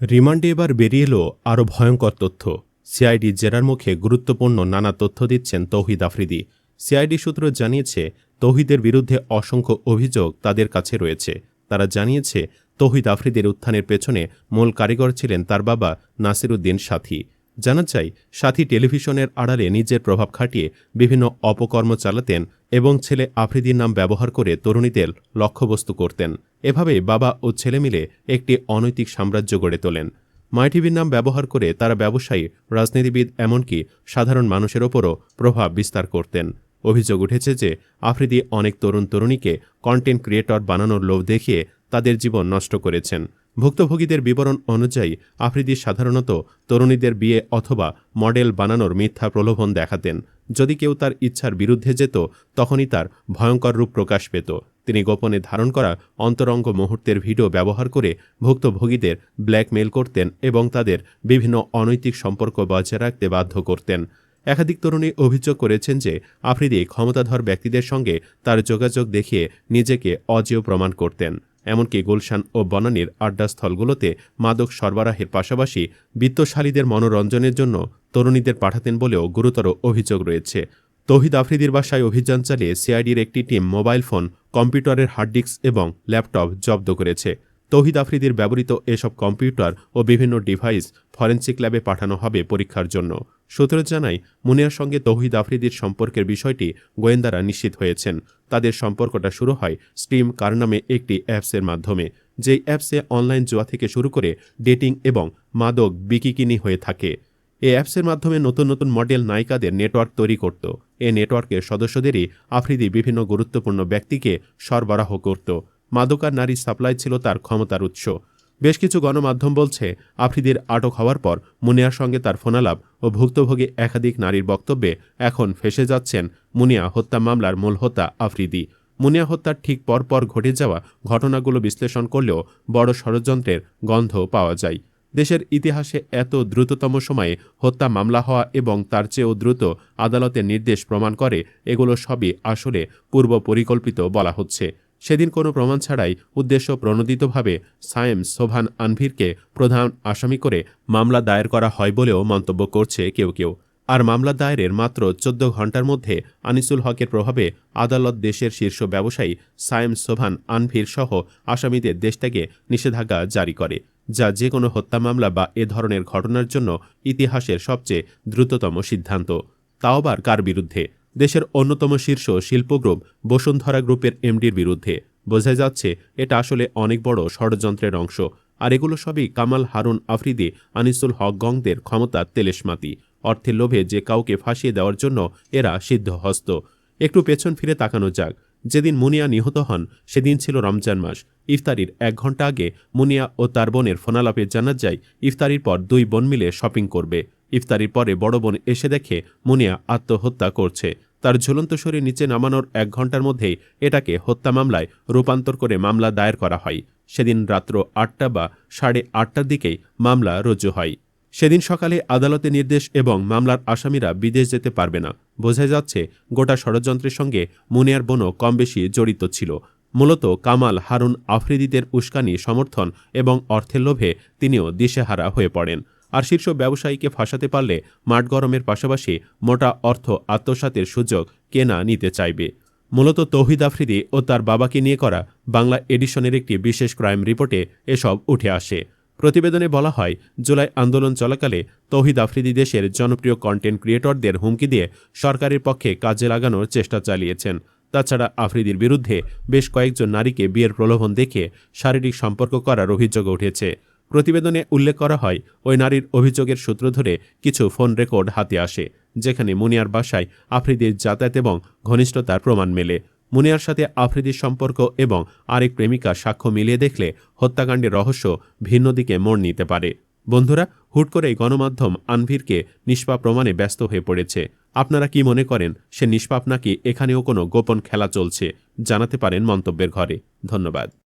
রিমান্ডে এবার বেরিয়ে এলো আরও ভয়ঙ্কর তথ্য। সিআইডি জেরার মুখে গুরুত্বপূর্ণ নানা তথ্য দিচ্ছেন তৌহিদ আফ্রিদি। সিআইডি সূত্র জানিয়েছে, তৌহিদের বিরুদ্ধে অসংখ্য অভিযোগ তাদের কাছে রয়েছে। তারা জানিয়েছে, তৌহিদ আফ্রিদের উত্থানের পেছনে মূল কারিগর ছিলেন তার বাবা নাসিরুদ্দিন সাথী। জানা চাই সাথী টেলিভিশনের আড়ালে নিজের প্রভাব খাটিয়ে বিভিন্ন অপকর্ম চালাতেন এবং ছেলে আফ্রিদির নাম ব্যবহার করে তরুণীদের লক্ষ্যবস্তু করতেন। এভাবে বাবা ও ছেলে মিলে একটি অনৈতিক সাম্রাজ্য গড়ে তোলেন। মাইটিভির নাম ব্যবহার করে তারা ব্যবসায়ী, রাজনীতিবিদ এমনকি সাধারণ মানুষের ওপরও প্রভাব বিস্তার করতেন। অভিযোগ উঠেছে যে আফ্রিদি অনেক তরুণ তরুণীকে কন্টেন্ট ক্রিয়েটর বানানোর লোভ দেখিয়ে তাদের জীবন নষ্ট করেছেন। ভুক্তভোগীদের বিবরণ অনুযায়ী আফ্রিদি সাধারণত তরুণীদের বিয়ে অথবা মডেল বানানোর মিথ্যা প্রলোভন দেখাতেন। যদি কেউ তার ইচ্ছার বিরুদ্ধে যেত, তখনই তার ভয়ঙ্কর রূপ প্রকাশ পেত। তিনি গোপনে ধারণ করা অন্তরঙ্গ মুহূর্তের ভিডিও ব্যবহার করে ভুক্তভোগীদের ব্ল্যাকমেইল করতেন এবং তাদের বিভিন্ন অনৈতিক সম্পর্ক বজায় রাখতে বাধ্য করতেন। একাধিক তরুণী অভিযোগ করেছেন যে, আফ্রিদি ক্ষমতাধর ব্যক্তিদের সঙ্গে তার যোগাযোগ দেখিয়ে নিজেকে অজেয় প্রমাণ করতেন। এমনকি গুলশান ও বনানীর আড্ডাস্থলগুলোতে মাদক সরবরাহের পাশাপাশি বিত্তশালীদের মনোরঞ্জনের জন্য তরুণীদের পাঠাতেন বলেও গুরুতর অভিযোগ রয়েছে। তহিদ আফ্রিদির বাসায় অভিযান চালিয়ে সিআইডির একটি টিম মোবাইল ফোন, কম্পিউটারের হার্ড ডিস্ক এবং ল্যাপটপ জব্দ করেছে। তৌহিদ আফ্রিদির ব্যবহৃত এসব কম্পিউটার ও বিভিন্ন ডিভাইস ফরেন্সিক ল্যাবে পাঠানো হবে পরীক্ষার জন্য। সূত্র জানায়, মুনিয়ার সঙ্গে তৌহিদ আফ্রিদির সম্পর্কের বিষয়টি গোয়েন্দারা নিশ্চিত হয়েছেন। তাদের সম্পর্কটা শুরু হয় স্টিম কার নামে একটি অ্যাপসের মাধ্যমে যেই অ্যাপসে অনলাইন জোয়া থেকে শুরু করে ডেটিং এবং মাদক বিকিকিনি হয়ে থাকে। এই অ্যাপসের মাধ্যমে নতুন নতুন মডেল নায়িকাদের নেটওয়ার্ক তৈরি করত। এ নেটওয়ার্কের সদস্যদেরই আফ্রিদি বিভিন্ন গুরুত্বপূর্ণ ব্যক্তিকে সরবরাহ করত। মাদকার নারী সাপ্লাই ছিল তার ক্ষমতার উৎস। বেশ কিছু গণমাধ্যম বলছে, আফ্রিদির আটক হওয়ার পর মুনিয়ার সঙ্গে তার ফোনালাপ ও ভুক্তভোগী একাধিক নারীর বক্তব্যে এখন ফেসে যাচ্ছেন মুনিয়া হত্যা মামলার মূল হত্যা আফ্রিদি। মুনিয়া হত্যার ঠিক পরপর ঘটে যাওয়া ঘটনাগুলো বিশ্লেষণ করলেও বড় ষড়যন্ত্রের গন্ধ পাওয়া যায়। দেশের ইতিহাসে এত দ্রুততম সময়ে হত্যা মামলা হওয়া এবং তার চেয়েও দ্রুত আদালতের নির্দেশ প্রমাণ করে, এগুলো সবই আসলে পূর্ব পরিকল্পিত বলা হচ্ছে। সেদিন কোনো প্রমাণ ছাড়াই উদ্দেশ্য প্রণোদিতভাবে সায়েম সোভান আনভিরকে প্রধান আসামি করে মামলা দায়ের করা হয় বলেও মন্তব্য করছে কেউ কেউ। আর মামলা দায়েরের মাত্র চোদ্দ ঘণ্টার মধ্যে আনিসুল হকের প্রভাবে আদালত দেশের শীর্ষ ব্যবসায়ী সায়েম সোভান আনভির সহ আসামিদের দেশত্যাগে নিষেধাজ্ঞা জারি করে, যা যে কোনো হত্যা মামলা বা এ ধরনের ঘটনার জন্য ইতিহাসের সবচেয়ে দ্রুততম সিদ্ধান্ত। তাও আবার কার বিরুদ্ধে? দেশের অন্যতম শীর্ষ শিল্প গ্রুপ বসুন্ধরা গ্রুপের এমডির বিরুদ্ধে। বোঝা যাচ্ছে, এটা আসলে অনেক বড় ষড়যন্ত্রের অংশ। আর এগুলো সবই কামাল হারুন আফ্রিদি, আনিসুল হক গংদের ক্ষমতার তেলেশমাতি। অর্থের লোভে যে কাউকে ফাঁসিয়ে দেওয়ার জন্য এরা সিদ্ধহস্ত। একটু পেছন ফিরে তাকানো যাক। যেদিন মুনিয়া নিহত হন, সেদিন ছিল রমজান মাস। ইফতারির এক ঘণ্টা আগে মুনিয়া ও তার বোনের ফোনালাপে জানা যায়, ইফতারির পর দুই বোন মিলে শপিং করবে। ইফতারির পরে বড় বোন এসে দেখে মুনিয়া আত্মহত্যা করছে। তার ঝুলন্ত শরীর নিচে নামানোর এক ঘণ্টার মধ্যেই এটাকে হত্যা মামলায় রূপান্তর করে মামলা দায়ের করা হয়। সেদিন রাত্র আটটা বা সাড়ে আটটার দিকেই মামলা রুজু হয়। সেদিন সকালে আদালতে নির্দেশ এবং মামলার আসামিরা বিদেশ যেতে পারবে না। বোঝা যাচ্ছে গোটা ষড়যন্ত্রের সঙ্গে মুনিয়ার বোনও কম বেশি জড়িত ছিল। মূলত কামাল হারুন আফ্রিদিদের উস্কানি, সমর্থন এবং অর্থের লোভে তিনিও দিশেহারা হয়ে পড়েন। আর শীর্ষ ব্যবসায়ীকে ফাঁসাতে পারলে মাঠ গরমের পাশাপাশি মোটা অর্থ আত্মসাতের সুযোগ কেনা নিতে চাইবে? মূলত তৌহিদ আফ্রিদি ও তার বাবাকে নিয়ে করা বাংলা এডিশনের একটি বিশেষ ক্রাইম রিপোর্টে এসব উঠে আসে। প্রতিবেদনে বলা হয়, জুলাই আন্দোলন চলাকালে তৌহিদ আফ্রিদি দেশের জনপ্রিয় কন্টেন্ট ক্রিয়েটরদের হুমকি দিয়ে সরকারের পক্ষে কাজে লাগানোর চেষ্টা চালিয়েছেন। তাছাড়া আফ্রিদির বিরুদ্ধে বেশ কয়েকজন নারীকে বিয়ের প্রলোভন দেখে শারীরিক সম্পর্ক করার অভিযোগ উঠেছে। প্রতিবেদনে উল্লেখ করা হয়, ওই নারীর অভিযোগের সূত্র ধরে কিছু ফোন রেকর্ড হাতে আসে, যেখানে মুনিয়ার বাসায় আফ্রিদির যাতায়াত এবং ঘনিষ্ঠতার প্রমাণ মেলে। মুনিয়ার সাথে আফ্রিদির সম্পর্ক এবং আরেক প্রেমিকার সাক্ষ্য মিলিয়ে দেখলে হত্যাকাণ্ডের রহস্য ভিন্ন দিকে মোড় নিতে পারে। বন্ধুরা, হুট করেই গণমাধ্যম আনভিরকে নিষ্পাপ প্রমাণে ব্যস্ত হয়ে পড়েছে। আপনারা কি মনে করেন, সে নিষ্পাপ নাকি এখানেও কোনো গোপন খেলা চলছে? জানাতে পারেন মন্তব্যের ঘরে। ধন্যবাদ।